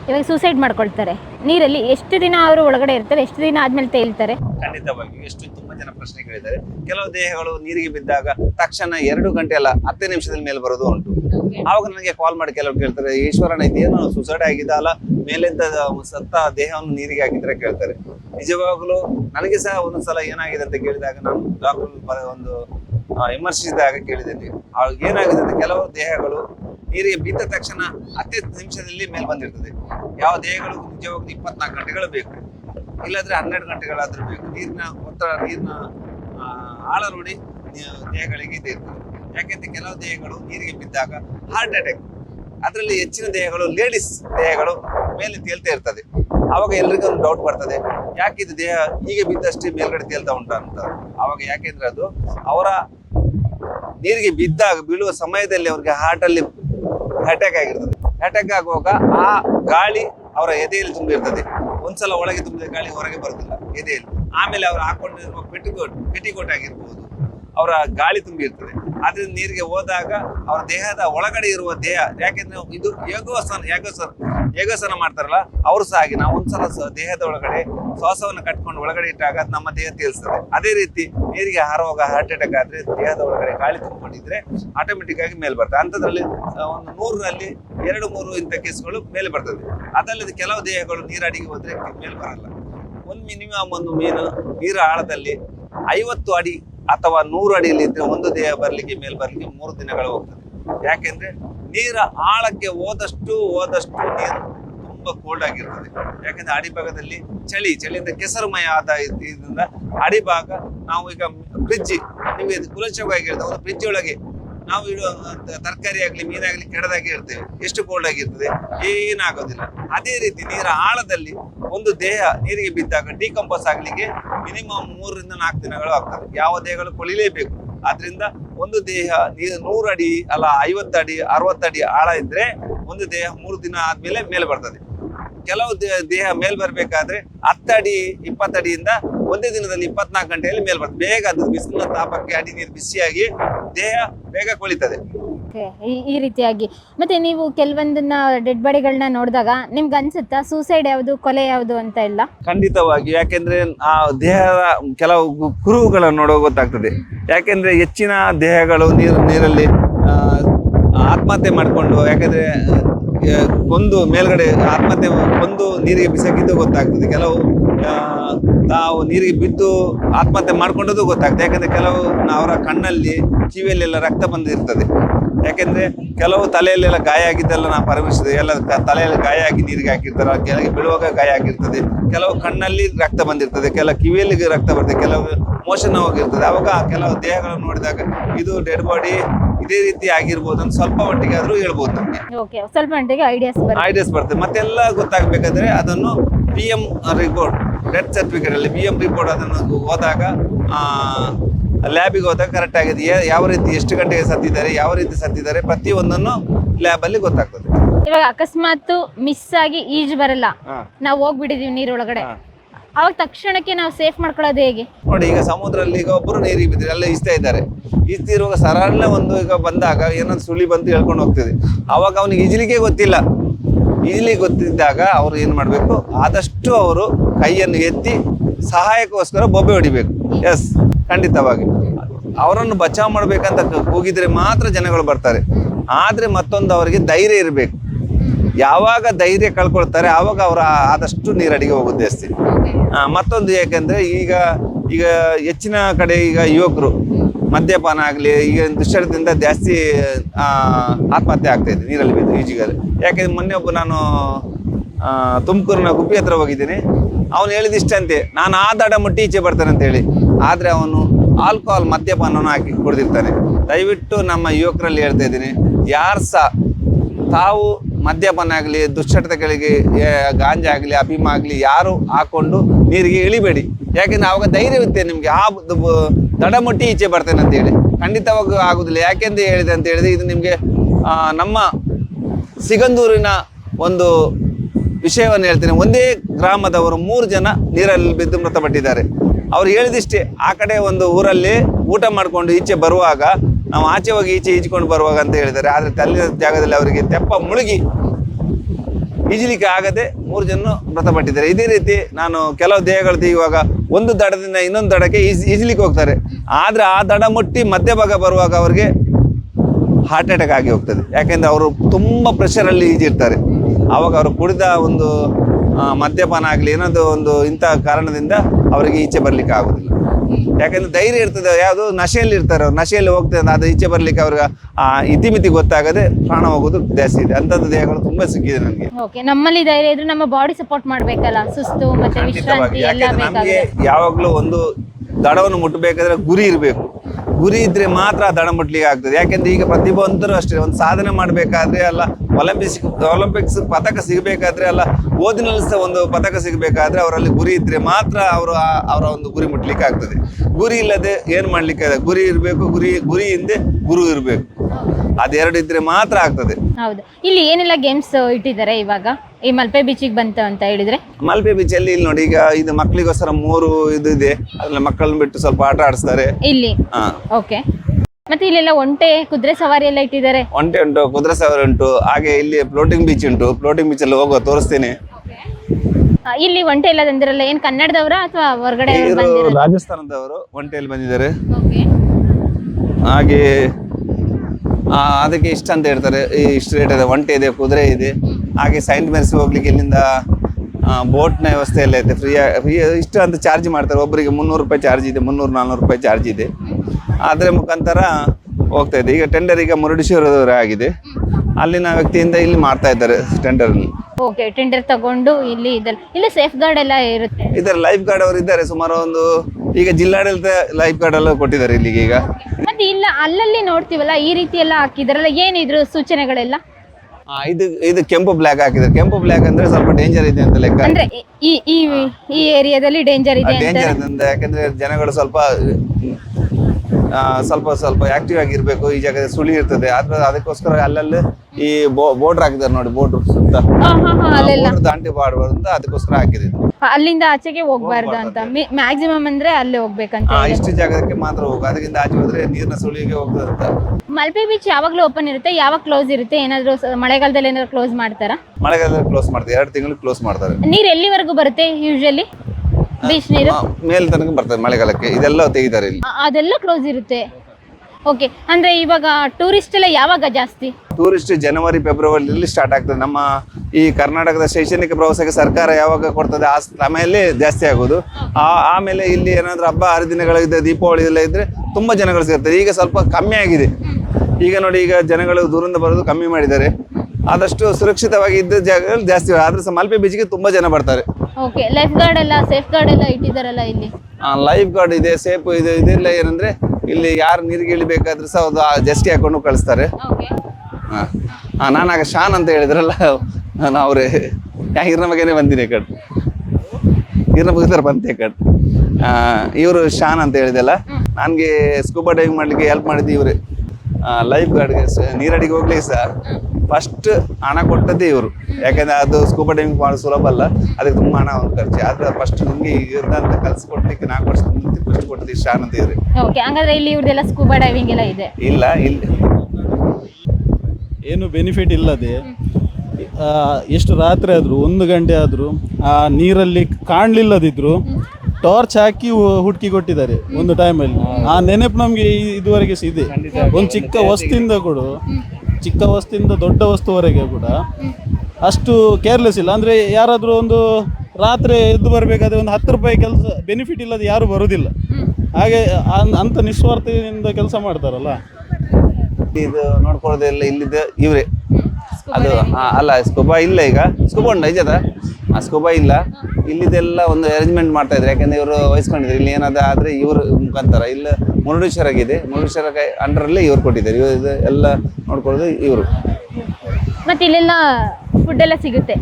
ಇವಾಗ ಸೂಸೈಡ್ ಮಾಡ್ಕೊಳ್ತಾರೆ. ನೀರಲ್ಲಿ ಎಷ್ಟು ದಿನ ಅವರು ಒಳಗಡೆ ಇರ್ತಾರೆ ಎಷ್ಟು ದಿನ ಆದ್ಮೇಲೆ ತೇಲ್ತಾರೆ? ಖಂಡಿತವಾಗಿಯೂ ಎಷ್ಟು ತುಂಬಾ ಜನ ಪ್ರಶ್ನೆ ಕೇಳಿದ್ದಾರೆ ಕೆಲವು ದೇಹಗಳು ನೀರಿಗೆ ಬಿದ್ದಾಗ ತಕ್ಷಣ ಎರಡು ಗಂಟೆ ಅಲ್ಲ ಹತ್ತೇ ನಿಮಿಷದಲ್ಲಿ ಮೇಲೆ ಬರೋದು ಉಂಟು. ಆವಾಗ ನನಗೆ ಕಾಲ್ ಮಾಡಿ ಕೆಲವರು ಕೇಳ್ತಾರೆ ಈಶ್ವರನ ಇದೇನು ಸುಸೈಡ್ ಆಗಿದ್ದ ಅಲ್ಲ ಮೇಲಿಂದ ಸತ್ತ ದೇಹವನ್ನು ನೀರಿಗೆ ಹಾಕಿದ್ರೆ ಕೇಳ್ತಾರೆ. ನಿಜವಾಗ್ಲೂ ನನಗೆ ಸಹ ಒಂದೊಂದ್ಸಲ ಏನಾಗಿದೆ ಅಂತ ಕೇಳಿದಾಗ ನಾನು ಡಾಕ್ಟರ್ ಒಂದು ವಿಮರ್ಶಿಸಿದಾಗ ಕೇಳಿದ್ದೇನೆ ಆ, ಏನಾಗಿದೆ ಅಂತ ಕೆಲವು ದೇಹಗಳು ನೀರಿಗೆ ಬಿದ್ದ ತಕ್ಷಣ ಹತ್ತೇ ನಿಮಿಷದಲ್ಲಿ ಮೇಲೆ ಬಂದಿರ್ತದೆ. ಯಾವ ದೇಹಗಳು ನಿಜವಾಗ್ಲೂ ಇಪ್ಪತ್ನಾಲ್ಕು ಗಂಟೆಗಳು ಬೇಕು. ಇಲ್ಲಾಂದ್ರೆ ಹನ್ನೆರಡು ಗಂಟೆಗಳಾದ್ರೂ ಬೇಕು. ನೀರಿನ ಒತ್ತಡ ನೀರಿನ ಆಳ ನೋಡಿ ದೇಹಗಳಿಗೆ ಇದೆ ಯಾಕೆಂದ್ರೆ ಕೆಲವು ದೇಹಗಳು ನೀರಿಗೆ ಬಿದ್ದಾಗ ಹಾರ್ಟ್ ಅಟ್ಯಾಕ್ ಅದರಲ್ಲಿ ಹೆಚ್ಚಿನ ದೇಹಗಳು ಲೇಡೀಸ್ ದೇಹಗಳು ಮೇಲೆ ತೇಲ್ತಾ ಇರ್ತದೆ. ಆವಾಗ ಎಲ್ರಿಗೂ ಒಂದು ಡೌಟ್ ಬರ್ತದೆ. ಯಾಕೆ ಇದು ದೇಹ ಹೀಗೆ ಬಿದ್ದಷ್ಟೇ ಮೇಲ್ಗಡೆ ತೇಲ್ತಾ ಉಂಟ ಅಂತ. ಆವಾಗ ಯಾಕೆಂದ್ರೆ ಅದು ಅವರ ನೀರಿಗೆ ಬಿದ್ದಾಗ, ಬೀಳುವ ಸಮಯದಲ್ಲಿ ಅವ್ರಿಗೆ ಹಾರ್ಟ್ ಅಲ್ಲಿ ಅಟ್ಯಾಕ್ ಆಗಿರ್ತದೆ. ಅಟ್ಯಾಕ್ ಆಗುವಾಗ ಆ ಗಾಳಿ ಅವರ ಎದೆಯಲ್ಲಿ ತುಂಬಿರ್ತದೆ. ಒಂದ್ಸಲ ಒಳಗೆ ತುಂಬಿದ ಗಾಳಿ ಹೊರಗೆ ಬರುದಿಲ್ಲ, ಎದೆಯಲ್ಲಿ. ಆಮೇಲೆ ಅವರು ಹಾಕೊಂಡಿರುವ ಪೆಟ್ಟಿಕೋಟ್ ಪೆಟ್ಟಿಕೋಟ್ ಆಗಿರ್ಬೋದು. ಅವರ ಗಾಳಿ ತುಂಬಿರ್ತದೆ. ಅದರಿಂದ ನೀರಿಗೆ ಹೋದಾಗ ಅವರ ದೇಹದ ಒಳಗಡೆ ಇರುವ ದೇಹ, ಯಾಕೆಂದ್ರೆ ಇದು ಯೋಗಾಸನ ಯೋಗಾಸನ ಯೋಗಾಸನ ಮಾಡ್ತಾರಲ್ಲ, ಅವರು ಸಹ ಹಾಗೆ. ನಾವು ಒಂದ್ಸಲ ದೇಹದ ಒಳಗಡೆ ಶ್ವಾಸವನ್ನು ಕಟ್ಕೊಂಡು ಒಳಗಡೆ ಇಟ್ಟಾಗ ನಮ್ಮ ದೇಹ ತೇಲ್ಸ್ತದೆ. ಅದೇ ರೀತಿ ನೀರಿಗೆ ಹಾರುವಾಗ ಹಾರ್ಟ್ ಅಟ್ಯಾಕ್ ಆದ್ರೆ ದೇಹದ ಒಳಗಡೆ ಗಾಳಿ ತುಂಬಿಕೊಂಡಿದ್ರೆ ಆಟೋಮೆಟಿಕ್ ಆಗಿ ಮೇಲೆ ಬರ್ತದೆ. ಅಂಥದ್ರಲ್ಲಿ ಒಂದು ನೂರರಲ್ಲಿ ಎರಡು ಮೂರು ಇಂಥ ಕೇಸ್ಗಳು ಮೇಲೆ ಬರ್ತದೆ. ಅದಲ್ಲದೆ ಕೆಲವು ದೇಹಗಳು ನೀರಡಿಗೆ ಹೋದ್ರೆ ಮೇಲೆ ಬರಲ್ಲ. ಒಂದು ಮಿನಿಮಮ್ ಒಂದು ಮೀನು, ನೀರ ಆಳದಲ್ಲಿ ಐವತ್ತು ಅಡಿ ಅಥವಾ ನೂರು ಅಡಿಯಲ್ಲಿ ಇದ್ರೆ ಒಂದು ದೇಹ ಬರ್ಲಿಕ್ಕೆ, ಮೇಲೆ ಬರ್ಲಿಕ್ಕೆ ಮೂರು ದಿನಗಳು ಹೋಗ್ತದೆ. ಯಾಕೆಂದ್ರೆ ನೀರ ಆಳಕ್ಕೆ ಹೋದಷ್ಟು ಹೋದಷ್ಟು ನೀರು ತುಂಬಾ ಕೋಲ್ಡ್ ಆಗಿರ್ತದೆ. ಯಾಕಂದ್ರೆ ಅಡಿಭಾಗದಲ್ಲಿ ಚಳಿ ಚಳಿಯಿಂದ ಕೆಸರುಮಯ ಆದ ಇದ್- ಇದರಿಂದ ಅಡಿಭಾಗ ನಾವು ಈಗ ಫ್ರಿಜ್ ನಿಮಗೆ ಕುಲಂಶವಾಗಿ ಹೇಳ್ತೇವೆ ಒಂದು ಫ್ರಿಜ್ ಒಳಗೆ ನಾವು ಇಡುವ ತರಕಾರಿ ಆಗ್ಲಿ ಮೀನಾಗಲಿ ಕೆಡದಾಗಿ ಇರ್ತೇವೆ. ಎಷ್ಟು ಕೋಲ್ಡ್ ಆಗಿರ್ತದೆ? ಏನಾಗೋದಿಲ್ಲ. ಅದೇ ರೀತಿ ನೀರ ಆಳದಲ್ಲಿ ಒಂದು ದೇಹ ನೀರಿಗೆ ಬಿದ್ದಾಗ ಡಿಕಂಪೋಸ್ ಆಗ್ಲಿಕ್ಕೆ ಮಿನಿಮಮ್ ಮೂರರಿಂದ ನಾಲ್ಕು ದಿನಗಳು ಆಗ್ತದೆ. ಯಾವ ದೇಹಗಳು ಕೊಳಿಲೇಬೇಕು. ಆದ್ರಿಂದ ಒಂದು ದೇಹ ನೀರು ನೂರು ಅಡಿ ಅಲ್ಲ, ಐವತ್ತು ಅಡಿ, ಅರವತ್ತು ಅಡಿ ಆಳ ಇದ್ರೆ ಒಂದು ದೇಹ ಮೂರು ದಿನ ಆದ್ಮೇಲೆ ಮೇಲೆ ಬರ್ತದೆ. ಕೆಲವು ದೇಹ ಮೇಲ್ ಬರ್ಬೇಕಾದ್ರೆ ಹತ್ತಡಿ ಇಪ್ಪತ್ತಡಿಯಿಂದ ಒಂದೇ ದಿನದಲ್ಲಿ ಇಪ್ಪತ್ನಾಲ್ಕು ಗಂಟೆಯಲ್ಲಿ ಮೇಲ್ ಬರ್ತದೆ. ಬೇಗ ಅದು ಬಿಸಿಲಿನ ತಾಪಕ್ಕೆ ಅಡಿ ನೀರು ಬಿಸಿಯಾಗಿ ದೇಹ ಬೇಗ ಕುಳಿತದೆ. ಈ ರೀತಿಯಾಗಿ. ಮತ್ತೆ ನೀವು ಕೆಲವೊಂದನ್ನ ಡೆಡ್ ಬಾಡಿಗಳನ್ನ ನೋಡಿದಾಗ ನಿಮ್ಗೆ ಅನ್ಸುತ್ತಾ ಸೂಸೈಡ್ ಯಾವುದು ಕೊಲೆ ಯಾವುದು ಅಂತ ಇಲ್ಲ ಖಂಡಿತವಾಗಿ ಯಾಕೆಂದ್ರೆ ಆ ದೇಹದ ಕೆಲವು ಕುರುಹುಗಳನ್ನು ನೋಡುವ ಗೊತ್ತಾಗ್ತದೆ. ಯಾಕೆಂದ್ರೆ ಹೆಚ್ಚಿನ ದೇಹಗಳು ನೀರು ನೀರಲ್ಲಿ ಆ, ಆತ್ಮಹತ್ಯೆ ಮಾಡಿಕೊಂಡು ಯಾಕೆಂದ್ರೆ ಒಂದು ಕೊಂದು ಮೇಲ್ಗಡೆ ಆತ್ಮಹತ್ಯೆ ಕೊಂದು ನೀರಿಗೆ ಬಿಸಾಕಿದ್ದು ಗೊತ್ತಾಗ್ತದೆ. ಕೆಲವು ತಾವು ನೀರಿಗೆ ಬಿದ್ದು ಆತ್ಮಹತ್ಯೆ ಮಾಡ್ಕೊಂಡದ್ದು ಗೊತ್ತಾಗ್ತದೆ. ಯಾಕಂದ್ರೆ ಕೆಲವು ಅವರ ಕಣ್ಣಲ್ಲಿ ಕಿವಿಯಲ್ಲೆಲ್ಲ ರಕ್ತ ಬಂದಿರ್ತದೆ. ಯಾಕೆಂದ್ರೆ ಕೆಲವು ತಲೆಯಲ್ಲೆಲ್ಲ ಗಾಯ ಆಗಿದ್ದೆಲ್ಲ ನಾವು ಪರಮಿಸಿದೆ ಎಲ್ಲ ತಲೆಯಲ್ಲಿ ಗಾಯ ಆಗಿ ನೀರಿಗೆ ಹಾಕಿರ್ತಾರೆ ಕೆಳಗೆ ಬೀಳುವಾಗ ಗಾಯ ಆಗಿರ್ತದೆ. ಕೆಲವು ಕಣ್ಣಲ್ಲಿ ರಕ್ತ ಬಂದಿರ್ತದೆ ಕೆಲವು ಕಿವಿಯಲ್ಲಿ ರಕ್ತ ಬರ್ತದೆ ಕೆಲವು ಮೋಷನ್ ಹೋಗಿರ್ತದೆ. ಅವಾಗ ಕೆಲವು ದೇಹಗಳನ್ನು ನೋಡಿದಾಗ ಇದು ಡೆಡ್ ಬಾಡಿ ಇದೇ ರೀತಿ ಆಗಿರ್ಬೋದು ಅಂತ ಸ್ವಲ್ಪ ಮಟ್ಟಿಗೆ ಆದ್ರೂ ಹೇಳ್ಬೋದು ನಮಗೆ. ಸ್ವಲ್ಪ ಮಟ್ಟಿಗೆ ಐಡಿಯಾಸ್ ಐಡಿಯಾಸ್ ಬರ್ತದೆ. ಮತ್ತೆಲ್ಲ ಗೊತ್ತಾಗಬೇಕಾದ್ರೆ ಅದನ್ನು P M report death certificate ಅಲ್ಲಿ ಪಿ ಎಂ ರಿಪೋರ್ಟ್ ಅದನ್ನು ಹೋದಾಗ ಲ್ಯಾಬಿಗೆ ಹೋದಾಗ ಕರೆಕ್ಟ್ ಆಗಿದೆಯಾ ಯಾವ ರೀತಿ ಎಷ್ಟು ಗಂಟೆಗೆ ಸತ್ತಿದ್ದಾರೆ ಯಾವ ರೀತಿ ಸತ್ತಿದ್ದಾರೆ ಪ್ರತಿಯೊಂದನ್ನು ಲ್ಯಾಬ್ ಅಲ್ಲಿ ಗೊತ್ತಾಗ್ತದೆ. ಇವಾಗ ಅಕಸ್ಮಾತ್ ಮಿಸ್ ಆಗಿ ಈಜು ಬರಲ್ಲ. ನಾವು ಹೋಗ್ಬಿಟ್ಟಿದೀವಿ ನೀರೊಳಗಡೆ. ಅವಾಗ ತಕ್ಷಣಕ್ಕೆ ನಾವು ಸೇಫ್ ಮಾಡ್ಕೊಳ್ಳೋದು ಹೇಗೆ? ನೋಡಿ ಈಗ ಸಮುದ್ರದಲ್ಲಿ ಈಗ ಒಬ್ಬರು ನೀರಿಗೆ ಬಿದ್ದರೆ ಎಲ್ಲ ಈಜ್ತಾ ಇದ್ದಾರೆ. ಈಜ್ತಿರುವಾಗ ಸರಳ ಒಂದು ಈಗ ಬಂದಾಗ ಏನೊಂದು ಸುಳಿ ಬಂತು ಹೇಳ್ಕೊಂಡು ಹೋಗ್ತಿದೆ. ಅವಾಗ ಅವನಿಗೆ ಈಜಲಿಕ್ಕೆ ಗೊತ್ತಿಲ್ಲ. ಈಜಲಿಕ್ಕೆ ಗೊತ್ತಿದ್ದಾಗ ಅವರು ಏನು ಮಾಡಬೇಕು? ಆದಷ್ಟು ಅವರು ಕೈಯನ್ನು ಎತ್ತಿ ಸಹಾಯಕ್ಕೋಸ್ಕರ ಬೊಬ್ಬೆ ಹೊಡಿಬೇಕು. ಎಸ್ ಖಂಡಿತವಾಗಿ. ಅವರನ್ನು ಬಚಾವ್ ಮಾಡಬೇಕಂತ ಕೂಗಿದ್ರೆ ಮಾತ್ರ ಜನಗಳು ಬರ್ತಾರೆ. ಆದರೆ ಮತ್ತೊಂದು ಅವರಿಗೆ ಧೈರ್ಯ ಇರಬೇಕು. ಯಾವಾಗ ಧೈರ್ಯ ಕಳ್ಕೊಳ್ತಾರೆ ಆವಾಗ ಅವರ ಆದಷ್ಟು ನೀರಡಿಗೆ ಹೋಗುತ್ತೆ ಜಾಸ್ತಿ ಮತ್ತೊಂದು ಯಾಕೆಂದ್ರೆ ಈಗ ಈಗ ಹೆಚ್ಚಿನ ಕಡೆ ಈಗ ಯುವಕರು ಮದ್ಯಪಾನ ಆಗಲಿ, ಈಗ ದುಶ್ಚಟದಿಂದ ಜಾಸ್ತಿ ಆತ್ಮಹತ್ಯೆ ಆಗ್ತಾ ಇದೆ ನೀರಲ್ಲಿ ಬಿದ್ದು ಈಜಿಗಲ್ಲಿ ಯಾಕೆಂದ್ರೆ ಮೊನ್ನೆ ಒಬ್ಬ ನಾನು ತುಮಕೂರಿನ ಗುಬ್ಬಿ ಹತ್ರ ಹೋಗಿದ್ದೀನಿ. ಅವನು ಹೇಳಿದಿಷ್ಟಂತೆ, ನಾನು ಆ ದಡ ಮುಟ್ಟಿ ಈಚೆ ಬರ್ತಾನೆ ಅಂತ ಹೇಳಿ. ಆದರೆ ಅವನು ಆಲ್ಕೋಹಾಲ್ ಮದ್ಯಪಾನವನ್ನು ಹಾಕಿ ಕುಡಿದಿರ್ತಾನೆ. ದಯವಿಟ್ಟು ನಮ್ಮ ಯುವಕರಲ್ಲಿ ಹೇಳ್ತಾ ಇದ್ದೀನಿ, ಯಾರು ಸಹ ತಾವು ಮದ್ಯಪಾನ ಆಗಲಿ ದುಶ್ಚಟತೆಗಳಿಗೆ ಗಾಂಜಾ ಆಗಲಿ ಅಫೀಮ ಆಗಲಿ, ಯಾರು ಹಾಕ್ಕೊಂಡು ನೀರಿಗೆ ಇಳಿಬೇಡಿ. ಯಾಕೆಂದ್ರೆ ಅವಾಗ ಧೈರ್ಯವಿತ್ತೆ ನಿಮಗೆ. ಆ ಬ- ಈಚೆ ಬರ್ತೇನೆ ಅಂತ ಹೇಳಿ. ಖಂಡಿತವಾಗ ಆಗುದಿಲ್ಲ. ಯಾಕೆಂತ ಹೇಳಿದೆ ಅಂತ ಹೇಳಿದ್ರೆ ಇದು ನಿಮಗೆ ನಮ್ಮ ಸಿಗಂದೂರಿನ ಒಂದು ವಿಷಯವನ್ನು ಹೇಳ್ತೇನೆ. ಒಂದೇ ಗ್ರಾಮದವರು ಮೂರು ಜನ ನೀರಲ್ಲಿ ಬಿದ್ದು ಮೃತಪಟ್ಟಿದ್ದಾರೆ. ಅವ್ರು ಹೇಳಿದಿಷ್ಟೇ, ಆ ಕಡೆ ಒಂದು ಊರಲ್ಲಿ ಊಟ ಮಾಡಿಕೊಂಡು ಈಚೆ ಬರುವಾಗ, ನಾವು ಆಚೆ ಹೋಗಿ ಈಚೆ ಈಜ್ಕೊಂಡು ಬರುವಾಗ ಅಂತ ಹೇಳಿದ್ದಾರೆ. ಆದರೆ ತಲ್ಲಿನ ಜಾಗದಲ್ಲಿ ಅವರಿಗೆ ತೆಪ್ಪ ಮುಳುಗಿ ಈಜಲಿಕ್ಕೆ ಆಗದೆ ಮೂರು ಜನ ಮೃತಪಟ್ಟಿದ್ದಾರೆ. ಇದೇ ರೀತಿ ನಾನು ಕೆಲವು ದೇಹಗಳು ಇವಾಗ ಒಂದು ದಡದಿಂದ ಇನ್ನೊಂದು ದಡಕ್ಕೆ ಈಜ್, ಈಜಲಿಕ್ಕೆ ಹೋಗ್ತಾರೆ. ಆದರೆ ಆ ದಡ ಮುಟ್ಟಿ ಮಧ್ಯಭಾಗ ಬರುವಾಗ ಅವರಿಗೆ ಹಾರ್ಟ್ ಅಟ್ಯಾಕ್ ಆಗಿ ಹೋಗ್ತದೆ. ಯಾಕೆಂದರೆ ಅವರು ತುಂಬ ಪ್ರೆಷರಲ್ಲಿ ಈಜಿರ್ತಾರೆ. ಆವಾಗ ಅವರು ಕುಡಿದ ಒಂದು ಮದ್ಯಪಾನ ಆಗಲಿ, ಏನಾದ್ರು ಒಂದು ಇಂಥ ಕಾರಣದಿಂದ ಅವರಿಗೆ ಈಚೆ ಬರಲಿಕ್ಕೆ ಆಗುದಿಲ್ಲ. ಯಾಕೆಂದ್ರೆ ಧೈರ್ಯ ಇರ್ತದೆ ಯಾವುದು ನಶೆಯಲ್ಲಿ ಇರ್ತಾರೆ ಅವ್ರು ನಶೆಯಲ್ಲಿ ಹೋಗ್ತದೆ ಅದು ಈಚೆ ಬರ್ಲಿಕ್ಕೆ ಅವ್ರಿಗೆ ಆ ಇತಿಮಿತಿ ಗೊತ್ತಾಗದೆ ಪ್ರಾಣ ಹೋಗೋದು ಜಾಸ್ತಿ ಇದೆ. ಅಂಥದ್ದು ದೇಹಗಳು ತುಂಬಾ ಸಿಕ್ಕಿದೆ ನನಗೆ. ಓಕೆ ನಮ್ಮಲ್ಲಿ ಧೈರ್ಯ ಇದ್ರೆ ನಮ್ಮ ಬಾಡಿ ಸಪೋರ್ಟ್ ಮಾಡ್ಬೇಕಲ್ಲ ಸುಸ್ತು ಮತ್ತೆ ವಿಶ್ರಾಂತಿ ಎಲ್ಲ ಯಾಕೆಂದ್ರೆ ನಮಗೆ ಬೇಕಾಗುತ್ತೆ. ಯಾವಾಗಲೂ ಒಂದು ದಡವನ್ನು ಮುಟ್ಟಬೇಕಾದ್ರೆ ಗುರಿ ಇರಬೇಕು. ಗುರಿ ಇದ್ರೆ ಮಾತ್ರ ಆ ದಡ ಮುಟ್ಲಿಕ್ಕೆ ಆಗ್ತದೆ. ಯಾಕೆಂದ್ರೆ ಈಗ ಪ್ರತಿಭಾವಂತರು ಅಷ್ಟೇ ಒಂದು ಸಾಧನೆ ಮಾಡಬೇಕಾದ್ರೆ ಅಲ್ಲ ಒಲಿಂಪಿಕ್ಸ್ ಒಲಿಂಪಿಕ್ಸ್ ಪದಕ ಸಿಗಬೇಕಾದ್ರೆ ಅಲ್ಲ ಓದಿನಲ್ಲಿ ಸಹ ಒಂದು ಪದಕ ಸಿಗಬೇಕಾದ್ರೆ ಅವರಲ್ಲಿ ಗುರಿ ಇದ್ರೆ ಮಾತ್ರ ಅವರು ಅವರ ಒಂದು ಗುರಿ ಮುಟ್ಲಿಕ್ಕೆ ಆಗ್ತದೆ. ಗುರಿ ಇಲ್ಲದೆ ಏನು ಮಾಡ್ಲಿಕ್ಕೆ. ಗುರಿ ಇರಬೇಕು ಗುರಿ ಗುರಿ ಹಿಂದೆ ಗುರು ಇರಬೇಕು. ಅದೆರಡು ಇದ್ರೆ ಮಾತ್ರ ಆಗ್ತದೆ. ಹೌದು. ಇಲ್ಲಿ ಏನೆಲ್ಲ ಗೇಮ್ಸ್ ಇಟ್ಟಿದ್ದಾರೆ ಇವಾಗ? ಈ ಮಲ್ಪೆ ಬೀಚಿಗೆ ಬಂತು ಅಂತ ಹೇಳಿದ್ರೆ? ಮಲ್ಪೆ ಬೀಚ್ ಅಲ್ಲಿ ಇಲ್ಲಿ ನೋಡಿ ಈಗ ಇದು ಮಕ್ಕಳಿಗೋಸ್ಕರ ಮೂರು ಇದು ಇದೆ. ಅದ್ರಲ್ಲಿ ಮಕ್ಕಳನ್ನ ಬಿಟ್ಟು ಸ್ವಲ್ಪ ಆಟ ಆಡಿಸ್ತಾರೆ. ಇಲ್ಲಿ? ಹಾ. ಓಕೆ ಮತ್ತೆ ಇಲ್ಲೆಲ್ಲ ಒಂಟೆ ಕುದುರೆ ಸವಾರಿ ಎಲ್ಲ ಇಟ್ಟಿದ್ದಾರೆ. ಒಂಟೆ ಉಂಟು ಕುದುರೆ ಸವಾರಿ ಉಂಟು. ಹಾಗೆ ಇಲ್ಲಿ ಫ್ಲೋಟಿಂಗ್ ಬೀಚ್ ಉಂಟು. ಫ್ಲೋಟಿಂಗ್ ಬೀಚ್ ಅಲ್ಲಿ ಹೋಗುವ ತೋರಿಸ್ತೇನೆ. ಆ, ಇಲ್ಲಿ ಒಂಟೆ ಎಲ್ಲ ತಂದಿರಲ್ಲ ಏನ್ ಕನ್ನಡದವರ ಅಥವಾ ಹೊರಗಡೆ ಇವರು ರಾಜಸ್ಥಾನದವರು ಒಂಟೆಯಲ್ಲಿ ಬಂದಿದ್ದಾರೆ. ಹಾಗೆ ಆ, ಅದಕ್ಕೆ ಇಷ್ಟ ಅಂತ ಹೇಳ್ತಾರೆ. ಈ ಇಷ್ಟು ರೇಟ್ ಇದೆ ಒಂಟೆ ಇದೆ ಕುದುರೆ ಇದೆ. ಹಾಗೆ ಸೈಂಟ್ ಮೇರಿಸ್ ಹೋಗ್ಲಿಕ್ಕೆ ಇಲ್ಲಿಂದ ಬೋಟ್ನ ವ್ಯವಸ್ಥೆ ಎಲ್ಲ ಇದೆ ಫ್ರೀ ಫ್ರೀ ಇಷ್ಟು ಅಂತ ಚಾರ್ಜ್ ಮಾಡ್ತಾರೆ. ಒಬ್ಬರಿಗೆ ಮುನ್ನೂರು ರೂಪಾಯಿ ಚಾರ್ಜ್ ಇದೆ ಮುನ್ನೂರು ನಾನ್ನೂರು ರೂಪಾಯಿ ಚಾರ್ಜ್ ಇದೆ. ಅದರ ಮುಖಾಂತರ ಹೋಗ್ತಾ ಇದೆ ಈಗ ಟೆಂಡರ್ ಈಗ ಮುರುಡೇಶ್ವರದವರೇ ಆಗಿದೆ. ಅಲ್ಲಿನ ವ್ಯಕ್ತಿಯಿಂದ ಇಲ್ಲಿ ಮಾಡ್ತಾ ಇದ್ದಾರೆ ಟೆಂಡರ್ ಓಕೆ ಟೆಂಡರ್ ತಗೊಂಡು ಇಲ್ಲಿ ಇದೆ ಇಲ್ಲಿ ಸೇಫ್ ಗಾರ್ಡ್ ಎಲ್ಲ ಇರುತ್ತೆ. ಇದರ ಲೈಫ್ ಗಾರ್ಡ್ ಅವರು ಇದ್ದಾರೆ. ಸುಮಾರು ಒಂದು ಈಗ ಜಿಲ್ಲಾಡಳಿತ ಲೈಫ್ ಗಾರ್ಡ್ ಎಲ್ಲ ಕೊಟ್ಟಿದ್ದಾರೆ ಇಲ್ಲಿಗೆ ಈಗ ಮತ್ತೆ ಇಲ್ಲ ಅಲ್ಲಲ್ಲಿ ನೋಡ್ತೀವಲ್ಲ ಈ ರೀತಿ ಎಲ್ಲ ಹಾಕಿದಾರಲ್ಲ ಏನಿದ್ರು ಸೂಚನೆಗಳೆಲ್ಲ? ಇದು ಇದು ಕೆಂಪು ಬ್ಲ್ಯಾಕ್ ಹಾಕಿದ್ದಾರೆ. ಕೆಂಪು ಬ್ಲ್ಯಾಕ್ ಅಂದ್ರೆ ಸ್ವಲ್ಪ ಡೇಂಜರ್ ಇದೆ ಅಂತ ಲೆಕ್ಕ. ಅಂದ್ರೆ ಈ ಈ ಈ ಏರಿಯಾದಲ್ಲಿ ಡೇಂಜರ್ ಇದೆ ಅಂತ ಡೇಂಜರ್ ಅಂತ ಯಾಕಂದ್ರೆ ಜನಗಳು ಸ್ವಲ್ಪ ಆ, ಸ್ವಲ್ಪ ಸ್ವಲ್ಪ ಆಕ್ಟಿವ್ ಆಗಿರ್ಬೇಕು. ಈ ಜಾಗದಲ್ಲಿ ಸುಳಿ ಇರ್ತದೆ. ಆದ್ರೆ ಅದಕ್ಕೋಸ್ಕರ ಅಲ್ಲಲ್ಲಿ ಈ ಬೋರ್ಡರ್ ಹಾಕಿದ್ದಾರೆ ನೋಡಿ ಬೋರ್ಡರ್ ಸುತ್ತ. ದಾಂಟಿ ಬಾಡಬಾರ್ದು ಅಂತ ಅದಕ್ಕೋಸ್ಕರ ಹಾಕಿದೆ ಅಲ್ಲಿಂದ ಆಚೆಗೆ ಹೋಗ್ಬಾರ್ದು ಅಂತ. ಮ್ಯಾಕ್ಸಿಮಮ್ ಅಂದ್ರೆ ಅಲ್ಲೇ ಹೋಗ್ಬೇಕಂತ ಇಷ್ಟು ಜಾಗಕ್ಕೆ ಮಾತ್ರ ಹೋಗ. ಅದಕ್ಕಿಂತ ಆಚೆ ಹೋದ್ರೆ ನೀರಿನ ಸುಳಿಗೆ ಹೋಗ್ತದಂತ ಮಲ್ಪೆ ಬೀಚ್ ಯಾವಾಗ್ಲೂ ಓಪನ್ ಇರುತ್ತೆ? ಯಾವಾಗ ಕ್ಲೋಸ್ ಇರುತ್ತೆ? ಏನಾದ್ರು ಮಳೆಗಾಲದಲ್ಲಿ ಏನಾದ್ರು ಕ್ಲೋಸ್ ಮಾಡ್ತಾರ? ಮಳೆಗಾಲದಲ್ಲಿ ಕ್ಲೋಸ್ ಮಾಡ್ತಾರೆ ಎರಡು ತಿಂಗಳು ಕ್ಲೋಸ್ ಮಾಡ್ತಾರೆ. ನೀರ್ ಎಲ್ಲಿವರೆಗೂ ಬರುತ್ತೆ ಯೂಶಲಿ ಬೀಚ್ ನೀರು? ಮೇಲ್ ತನಕ ಬರ್ತದೆ ಮಳೆಗಾಲಕ್ಕೆ. ಇದೆಲ್ಲ ತೆಗಿತಾರೆ ಇಲ್ಲಿ. ಅದೆಲ್ಲ ಕ್ಲೋಸ್ ಇರುತ್ತೆ. ಓಕೆ ಅಂದ್ರೆ ಇವಾಗ ಟೂರಿಸ್ಟ್ ಎಲ್ಲ ಯಾವಾಗ ಜಾಸ್ತಿ? ಟೂರಿಸ್ಟ್ ಜನವರಿ ಫೆಬ್ರವರಿಯಲ್ಲಿ ಸ್ಟಾರ್ಟ್ ಆಗ್ತದೆ. ನಮ್ಮ ಈ ಕರ್ನಾಟಕದ ಶೈಕ್ಷಣಿಕ ಪ್ರವಾಸಕ್ಕೆ ಸರ್ಕಾರ ಯಾವಾಗ ಕೊಡ್ತದೆ? ಆ ಸಮಯಲ್ಲಿ ಜಾಸ್ತಿ ಆಗೋದು. ಆ ಆಮೇಲೆ ಇಲ್ಲಿ ಏನಾದರೂ ಹಬ್ಬ ಹರಿದಿನಗಳಿದೆ ದೀಪಾವಳಿ ಎಲ್ಲ ಇದ್ರೆ ತುಂಬಾ ಜನಗಳು ಸೇರ್ತಾರೆ. ಈಗ ಸ್ವಲ್ಪ ಕಮ್ಮಿ ಆಗಿದೆ. ಈಗ ನೋಡಿ ಈಗ ಜನಗಳು ದೂರಿಂದ ಬರೋದು ಕಮ್ಮಿ ಮಾಡಿದ್ದಾರೆ. ಆದಷ್ಟು ಸುರಕ್ಷಿತವಾಗಿ ಇದ್ದ ಜಾಗಗಳು ಜಾಸ್ತಿ ಆದ್ರೆ ಮಲ್ಪೆ ಬೀಚ್ಗೆ ತುಂಬಾ ಜನ ಬರ್ತಾರೆ. ಓಕೆ ಲೈಫ್ ಗಾರ್ಡ್ ಎಲ್ಲ ಸೇಫ್ ಗಾರ್ಡ್ ಎಲ್ಲ ಇಟ್ಟಿದ್ದಾರಲ್ಲ ಇಲ್ಲಿ? ಲೈಫ್ ಗಾರ್ಡ್ ಇದೆ ಸೇಫ್ ಇದೆ ಇದೆಲ್ಲ ಏನಂದ್ರೆ ಇಲ್ಲಿ ಯಾರು ನೀರಿಗೆ ಇಳಿಬೇಕಾದ್ರೂ ಸಹ ಅದು ಜಸ್ಟಿ ಹಾಕೊಂಡು ಕಳಿಸ್ತಾರೆ. ಹಾಂ. ನಾನು ಆಗ ಶಾನ್ ಅಂತ ಹೇಳಿದ್ರಲ್ಲ ನಾನು ಅವರೇ ಯಾ ಹಿರಿನ ಮಗನೇ ಬಂದಿನಿ ಕಟ್ ಹಿರಿನ ಮುಗಿದಾರೆ ಬಂತೆ ಕಟ್ ಇವರು ಶಾನ್ ಅಂತ ಹೇಳಿದೆಲ್ಲ ನನಗೆ ಸ್ಕೂಬಾ ಡೈವಿಂಗ್ ಮಾಡಲಿಕ್ಕೆ ಹೆಲ್ಪ್ ಮಾಡಿದ್ದು ಇವರೇ. ಲೈಫ್ ಗಾರ್ಡ್ಗೆ ನೀರಡಿಗೆ ಹೋಗ್ಲಿಕ್ಕೆ ಸಹ ಫಸ್ಟ್ ಹಣ ಕೊಟ್ಟದ್ದೇ ಇವರು. ಯಾಕಂದ್ರೆ ಅದು ಸ್ಕೂಬಾ ಡೈವಿಂಗ್ ಮಾಡೋದು ಸುಲಭ ಅಲ್ಲ ಅದಕ್ಕೆ ತುಂಬ ಹಣ ಒಂದು ಖರ್ಚು. ಆದ್ರೆ ಫಸ್ಟ್ ನಿಮಗೆ ಇರ್ದಂತ ಕಲಿಸ್ಕೊಡ್ಲಿಕ್ಕೆ ನಾಲ್ಕು ವರ್ಷ ಮುಂದೆ ಫಸ್ಟ್ ಕೊಟ್ಟದ್ದು ಇಷ್ಟ ಆನಂದ ಅಂತ ಓಕೆ ಹಂಗಾದ್ರೆ ಇಲ್ಲಿ ಇವ್ರದೆಲ್ಲ ಸ್ಕೂಬಾ ಡೈವಿಂಗ್ ಎಲ್ಲ ಇದೆ. ಇಲ್ಲ ಇಲ್ಲಿ. ಏನು ಬೆನಿಫಿಟ್ ಇಲ್ಲದೆ ಆ, ಎಷ್ಟು ರಾತ್ರಿ ಆದರೂ ಒಂದು ಗಂಟೆ ಆದರೂ ಆ ನೀರಲ್ಲಿ ಕಾಣಲಿಲ್ಲದಿದ್ರು ಟಾರ್ಚ್ ಹಾಕಿ ಹುಡುಕಿ ಕೊಟ್ಟಿದ್ದಾರೆ ಒಂದು ಟೈಮಲ್ಲಿ ಆ ನೆನಪು ನಮಗೆ ಇದುವರೆಗೆ ಸಹ ಇದೆ ಒಂದು ಚಿಕ್ಕ ವಸ್ತಿಯಿಂದ ಕೂಡ. ಚಿಕ್ಕ ವಸ್ತುವಿಂದ ದೊಡ್ಡ ವಸ್ತುವರೆಗೆ ಕೂಡ ಅಷ್ಟು ಕೇರ್ಲೆಸ್ ಇಲ್ಲ. ಅಂದರೆ ಯಾರಾದರೂ ಒಂದು ರಾತ್ರಿ ಎದ್ದು ಬರಬೇಕಾದ್ರೆ ಒಂದು ಹತ್ತು ರೂಪಾಯಿ ಕೆಲಸ ಬೆನಿಫಿಟ್ ಇಲ್ಲದೆ ಯಾರು ಬರೋದಿಲ್ಲ. ಹಾಗೆ ಅಂಥ ಅಂತ ನಿಸ್ವಾರ್ಥದಿಂದ ಕೆಲಸ ಮಾಡ್ತಾರಲ್ಲ. ಇದು ನೋಡ್ಕೊಳ್ಳೋದೆಲ್ಲ ಇಲ್ಲಿದ್ದ ಇವ್ರೆ. ಅದು ಅಲ್ಲ ಸ್ಕೂಬಾ ಇಲ್ಲ ಈಗ. ಸ್ಕೂಬಾ ಉಂಟು ನಿಜದ ಆ ಸ್ಕೂಬಾ ಇಲ್ಲ. ಇಲ್ಲಿದೆಲ್ಲ ಒಂದು ಅರೇಂಜ್ಮೆಂಟ್ ಮಾಡ್ತಾ ಇದ್ರು. ಯಾಕಂದ್ರೆ ಇವರು ವಹಿಸ್ಕೊಂಡಿದ್ರು ಇಲ್ಲಿ ಏನಾದ್ರೂ ಆದರೆ ಇವರು ಮುಖಾಂತರ. ಇಲ್ಲ ಮುರುಡೇಶ್ವರಾಗಿದೆ. ಮುರುಡೇಶ್ವರ ಅಂಡರಲ್ಲೇ ಇವ್ರು ಕೊಟ್ಟಿದ್ದಾರೆ. ಇವರು ಎಲ್ಲ ನೋಡ್ಕೊಳ್ಳೋದು ಇವರು. ಮತ್ತೆ ಇಲ್ಲೆಲ್ಲ ಫುಡ್ ಎಲ್ಲ ಸಿಗುತ್ತೆ.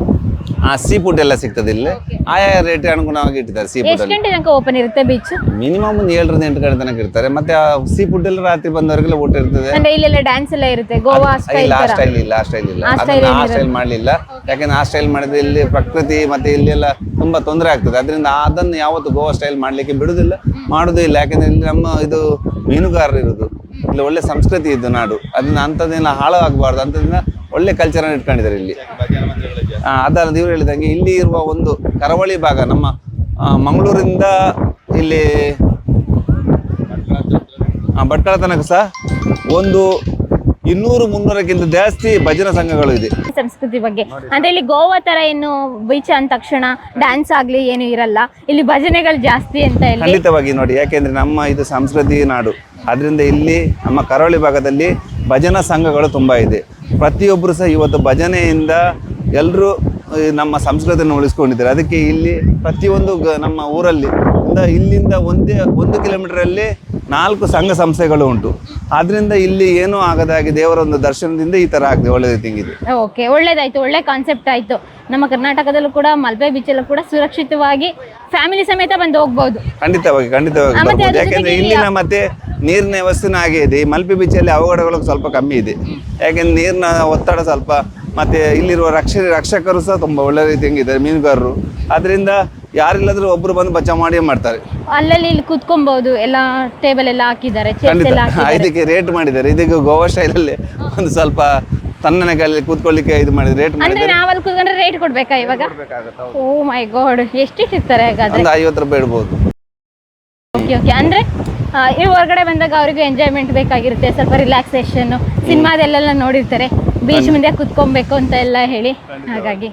ಆ ಸೀ ಫುಡ್ ಎಲ್ಲ ಸಿಗ್ತದೆ ಇಲ್ಲಿ. ಆಯಾ ರೇಟ್ ಅನುಗುಣವಾಗಿ ಇಟ್ಟಿದ್ದಾರೆ ಸೀ ಫುಡ್ ಎಷ್ಟು ಗಂಟೆ ತನಕ ಓಪನ್ ಇರುತ್ತೆ ಬೀಚ್ ಮಿನಿಮಮ್ ಒಂದು ಏಳರಿಂದ ಎಂಟು ಗಂಟೆ ತನಕ ಇರ್ತಾರೆ. ಮತ್ತೆ ಆ ಸೀ ಫುಡ್ ಎಲ್ಲ ರಾತ್ರಿ ಬಂದವರಿಗೆಲ್ಲ ಊಟ ಇರ್ತದೆ. ಅಂದ್ರೆ ಇಲ್ಲೆಲ್ಲ ಡ್ಯಾನ್ಸ್ ಎಲ್ಲ ಇರುತ್ತೆ ಗೋವಾ ಸ್ಟೈಲ್ ಇಲ್ಲ ಆ ಸ್ಟೈಲ್ ಇಲ್ಲ ಆ ಸ್ಟೈಲ್ ಇಲ್ಲ. ಅದನ್ನ ಆ ಸ್ಟೈಲ್ ಮಾಡಲಿಲ್ಲ. ಯಾಕಂದ್ರೆ ಆ ಸ್ಟೈಲ್ ಮಾಡಿದ್ರೆ ಇಲ್ಲಿ ಪ್ರಕೃತಿ ಮತ್ತೆ ಇಲ್ಲೆಲ್ಲ ತುಂಬಾ ತೊಂದರೆ ಆಗ್ತದೆ. ಅದರಿಂದ ಅದನ್ನು ಯಾವತ್ತು ಗೋವಾ ಸ್ಟೈಲ್ ಮಾಡ್ಲಿಕ್ಕೆ ಬಿಡುದಿಲ್ಲ ಮಾಡುದೇ ಇಲ್ಲ. ಯಾಕಂದ್ರೆ ಇಲ್ಲಿ ನಮ್ಮ ಇದು ಮೀನುಗಾರರು ಇರುದು. ಇಲ್ಲಿ ಒಳ್ಳೆ ಸಂಸ್ಕೃತಿ ಇದ್ದು ನಾಡು. ಅದನ್ನ ಅಂಥದ್ದೆಲ್ಲ ಹಾಳಾಗಬಾರ್ದು. ಅಂಥದ್ದಿನ ಒಳ್ಳೆ ಕಲ್ಚರ್ ಇಟ್ಕೊಂಡಿದ್ದಾರೆ ಇಲ್ಲಿ. ಅದಲ್ಲದೆ ಇವ್ರು ಹೇಳಿದಂಗೆ ಇಲ್ಲಿ ಇರುವ ಒಂದು ಕರಾವಳಿ ಭಾಗ ನಮ್ಮ ಮಂಗಳೂರಿಂದ ಇಲ್ಲಿ ಆ, ಭಟ್ಕಳ ತನಕ ಸಹ ಒಂದು ಇನ್ನೂರು ಮುನ್ನೂರಕ್ಕಿಂತ ಜಾಸ್ತಿ ಭಜನಾ ಸಂಘಗಳು ಇದೆ. ಸಂಸ್ಕೃತಿ ಬಗ್ಗೆ. ಅಂದ್ರೆ ಇಲ್ಲಿ ಗೋವಾ ತರ ಏನು ಬೀಚ್ ಅಂದ ತಕ್ಷಣ ಡ್ಯಾನ್ಸ್ ಆಗ್ಲಿ ಏನು ಇರಲ್ಲ. ಇಲ್ಲಿ ಭಜನೆಗಳು ಜಾಸ್ತಿ ಅಂತ ಇಲ್ಲಿ ಖಂಡಿತವಾಗಿ ನೋಡಿ ಯಾಕೆಂದ್ರೆ ನಮ್ಮ ಇದು ಸಂಸ್ಕೃತಿ ನಾಡು. ಅದರಿಂದ ಇಲ್ಲಿ ನಮ್ಮ ಕರಾವಳಿ ಭಾಗದಲ್ಲಿ ಭಜನಾ ಸಂಘಗಳು ತುಂಬಾ ಇದೆ. ಪ್ರತಿಯೊಬ್ಬರು ಸಹ ಇವತ್ತು ಭಜನೆಯಿಂದ ಎಲ್ಲರೂ ನಮ್ಮ ಸಂಸ್ಕೃತಿಯನ್ನು ಉಳಿಸ್ಕೊಂಡಿದ್ದಾರೆ. ಅದಕ್ಕೆ ಇಲ್ಲಿ ಪ್ರತಿಯೊಂದು ಗ- ನಮ್ಮ ಊರಲ್ಲಿ ಇಂದ ಇಲ್ಲಿಂದ ಒಂದೇ ಒಂದು ಕಿಲೋಮೀಟರಲ್ಲಿ ನಾಲ್ಕು ಸಂಘ ಸಂಸ್ಥೆಗಳು ಉಂಟು. ಆದ್ರಿಂದ ಇಲ್ಲಿ ಏನೂ ಆಗದಾಗಿ ದೇವರ ಒಂದು ದರ್ಶನದಿಂದ ಈ ತರ ಆಗಿದೆ ಒಳ್ಳೆ ತಿಂಗಿದೆ. ಓಕೆ ಒಳ್ಳೇದಾಯ್ತು ಒಳ್ಳೆ ಕಾನ್ಸೆಪ್ಟ್ ಆಯ್ತು. ನಮ್ಮ ಕರ್ನಾಟಕದಲ್ಲೂ ಕೂಡ ಮಲ್ಪೆ ಬೀಚ್ ಅಲ್ಲೂ ಕೂಡ ಸುರಕ್ಷಿತವಾಗಿ ಫ್ಯಾಮಿಲಿ ಸಮೇತ ಬಂದು ಹೋಗ್ಬೋದು. ಖಂಡಿತವಾಗಿ ಖಂಡಿತವಾಗಿ ಬರ್ಬೋದು ಯಾಕೆಂದ್ರೆ ಇಲ್ಲಿನ ಮತ್ತೆ ನೀರಿನ ವ್ಯವಸ್ಥೆನೂ ಆಗಿದೆ ಇದೆ. ಈ ಮಲ್ಪೆ ಬೀಚಲ್ಲಿ ಅವಘಡಗಳು ಸ್ವಲ್ಪ ಕಮ್ಮಿ ಇದೆ. ಯಾಕೆಂದ್ರೆ ನೀರಿನ ಒತ್ತಡ ಸ್ವಲ್ಪ ಮತ್ತೆ ಇಲ್ಲಿರುವ ರಕ್ಷ ರಕ್ಷಕರು ಸಹ ತುಂಬಾ ಒಳ್ಳೆ ರೀತಿಯಂಗೆ ಇದ್ದಾರೆ ಮೀನುಗಾರರು. ಅದರಿಂದ ಯಾರಿಲ್ಲದ್ರೂ ಒಬ್ರು ಬಂದು ಬಚಾವ್ ಮಾಡಿ ಮಾಡ್ತಾರೆ. ಅಲ್ಲಲ್ಲಿ ಇಲ್ಲಿ ಕುತ್ಕೊಬಹುದು ಎಲ್ಲ ಟೇಬಲ್ ಎಲ್ಲ ಹಾಕಿದ್ದಾರೆ ಚೇರ್ಸ್ ಖಂಡಿತ. ಹಾಕಿದ್ದಾರೆ. ಇದಕ್ಕೆ ರೇಟ್ ಮಾಡಿದ್ದಾರೆ. ಇದಕ್ಕೆ ಗೋವಾ ಸ್ಟೈಲಲ್ಲಿ ಒಂದು ಸ್ವಲ್ಪ ತಣ್ಣನೆ ಕಾಲಲ್ಲಿ ಕೂತ್ಕೊಳ್ಳಿಕ್ಕೆ ಇದು ಮಾಡಿದ್ರೆ ರೇಟ್ ಅಂದ್ರೆ ಮಾಡಿದ್ದಾರೆ. ನಾವಲ್ಲಿ ಕೂತ್ಕೊಂಡ್ರೆ ರೇಟ್ ಕೊಡ್ಬೇಕಾ ಇವಾಗ? ಓ ಮೈ ಗಾಡ್ ಎಷ್ಟಿಟ್ಟಿರ್ತಾರೆ ಹಾಗಾದ್ರೆ? ಒಂದು ಐವತ್ತು ರೂಪಾಯಿ ಇಡ್ಬೋದು. ಓಕೆ ಓಕೆ ಅಂದ್ರೆ ಆ, ಈ ಹೊರಗಡೆ ಬಂದಾಗ ಅವ್ರಿಗೂ ಎಂಜಾಯ್ಮೆಂಟ್ ಬೇಕಾಗಿರುತ್ತೆ ಸ್ವಲ್ಪ ರಿಲ್ಯಾಕ್ಸೇಷನ್ ಸಿನಿಮಾದಲ್ಲೆಲ್ಲ ನೋಡಿರ್ತಾರೆ. ಬೀಚ್ ಮುಂದೆ ಕುತ್ಕೊಬೇಕು ಅಂತ ಎಲ್ಲ ಹೇಳಿ. ಹಾಗಾಗಿ.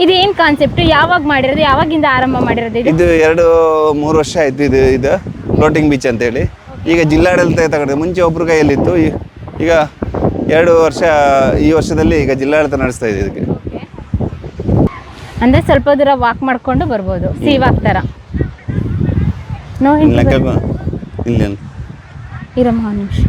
ಇದು ಏನ್ ಕಾನ್ಸೆಪ್ಟ್ ಯಾವಾಗ ಮಾಡಿರೋದು? ಯಾವಾಗಿಂದ ಆರಂಭ ಮಾಡಿರೋದು ಇದು? ಇದು ಎರಡು ಮೂರು ವರ್ಷ ಆಯ್ತು ಇದು ಇದು ಫ್ಲೋಟಿಂಗ್ ಬೀಚ್ ಅಂತ ಹೇಳಿ. ಈಗ ಜಿಲ್ಲಾಡಳಿತ ತಗೊಂಡಿದೆ. ಮುಂಚೆ ಒಬ್ರು ಕೈಯಲ್ಲಿತ್ತು. ಈ- ಈಗ ಎರಡು ವರ್ಷ ಈ ವರ್ಷದಲ್ಲಿ ಈಗ ಜಿಲ್ಲಾಡಳಿತ ನಡೆಸ್ತಾ ಇದೆ ಇದಕ್ಕೆ. ಅಂದ್ರೆ ಸ್ವಲ್ಪ ದೂರ ವಾಕ್ ಮಾಡ್ಕೊಂಡು ಬರ್ಬೋದು. ಸಿ ವಾಕ್ ತರ. ನೋ ಇಲ್ಲ ಇರಮ್ಮ ಒಂದು ನಿಮಿಷ.